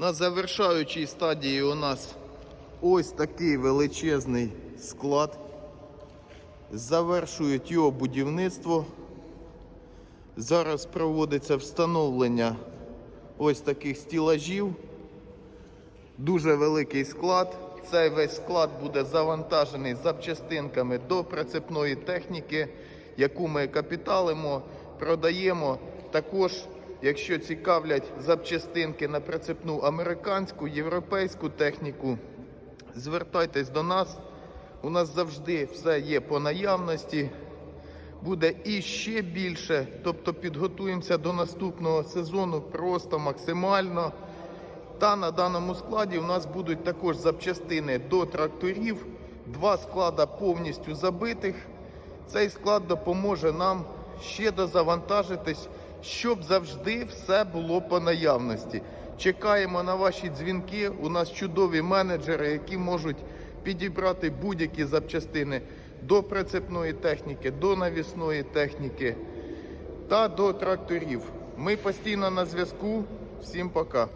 На завершаючій стадії у нас ось такий величезний склад. Завершують його будівництво. Зараз проводиться встановлення ось таких стілажів. Дуже великий склад. Цей весь склад буде завантажений запчастинками до прицепної техніки, яку ми капіталимо, продаємо. Також, якщо цікавлять запчастинки на прицепну американську, європейську техніку, звертайтесь до нас. У нас завжди все є по наявності. Буде і ще більше. Тобто підготуємося до наступного сезону просто максимально. Та на даному складі у нас будуть також запчастини до тракторів, два склада повністю забитих. Цей склад допоможе нам ще дозавантажитись, щоб завжди все було по наявності. Чекаємо на ваші дзвінки. У нас чудові менеджери, які можуть підібрати будь-які запчастини до прицепної техніки, до навісної техніки та до тракторів. Ми постійно на зв'язку. Всім пока.